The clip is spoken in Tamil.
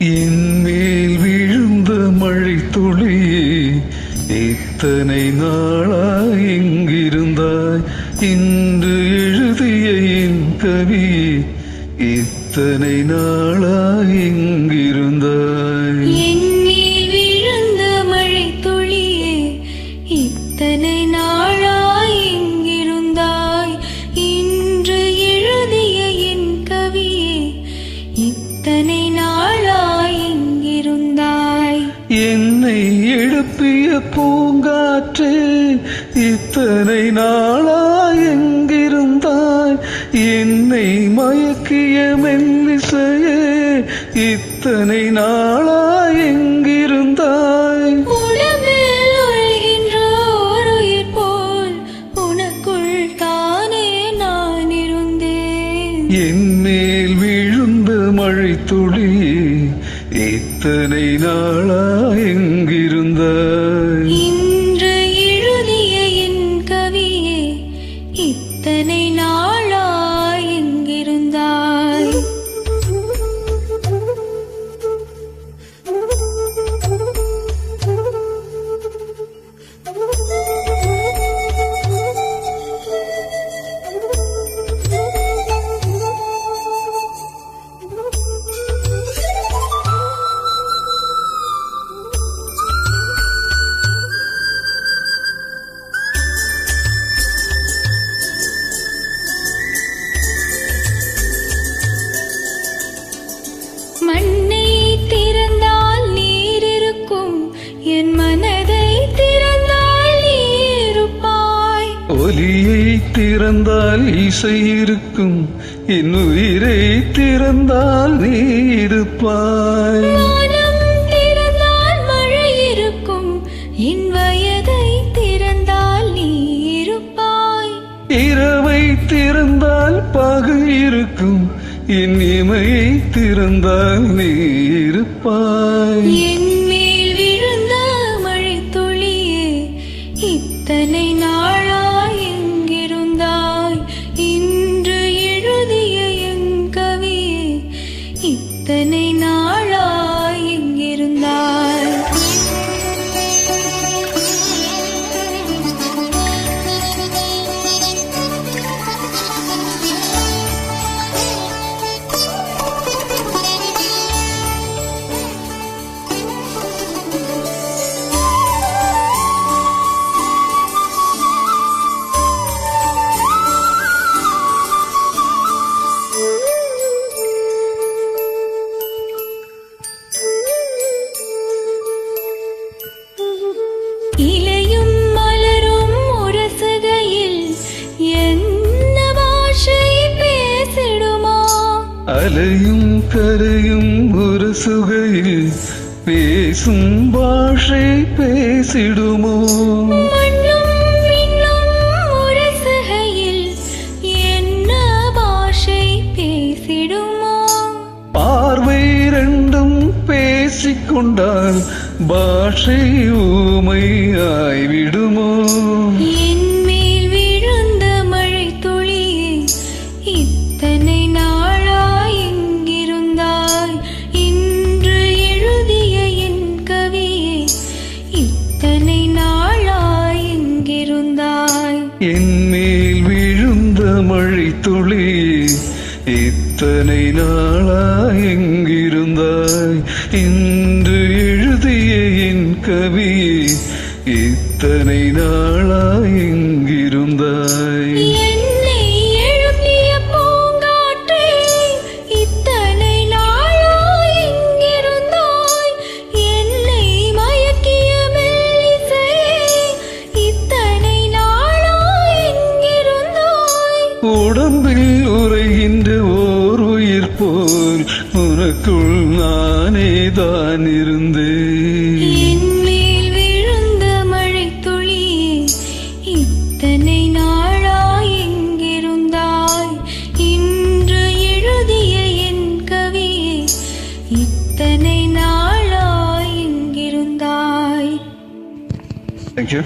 என் மேல் விழுந்த மழை துளியே இத்தனை நாளாய் எங்கிருந்தாய் இன்று எழுதிய என் கவி இத்தனை நாளாய் எங்கிருந்தாய் என்மேல் விழுந்த மழை துளியே, இத்தனை நாள் என்னை எழுப்பிய பூங்காற்று இத்தனை நாளா எங்கிருந்தாய்? என்னை மயக்கிய மெல்லிசையே இத்தனை நாளா எங்க மழை துளி இத்தனை நாளா எங்கிருந்தாய் திறந்தால் இசை இருக்கும். என் உயிரை திறந்தால் நீ இருப்பாய். திறந்தால் மழை இருக்கும். என் வயதை திறந்தால் நீ இருப்பாய். இரவை திறந்தால் பகல் இருக்கும். என் இமையை திறந்தால் நீ இருப்பாய். அலையும் கரையும் ஒரு சுகையில் பேசும் பாஷை பேசிடுமோ? பார்வை ரெண்டும் பேசிக்கொண்டால் பாஷை ஊமையாய்விடுமோ? என் என்மேல் விழுந்த மழை துளி இத்தனை நாளாய் எங்கிருந்தாய்? இன்று எழுதிய என் கவி இத்தனை நாளாய் எங்கிருந்தாய்? போல் உனக்குள் நானே தான் இருந்தேன். விழுந்த மழைத் துளியே இத்தனை நாளாய் எங்கிருந்தாய் இன்று எழுதிய என் கவியே இத்தனை நாளாய் எங்கிருந்தாய் Thank you.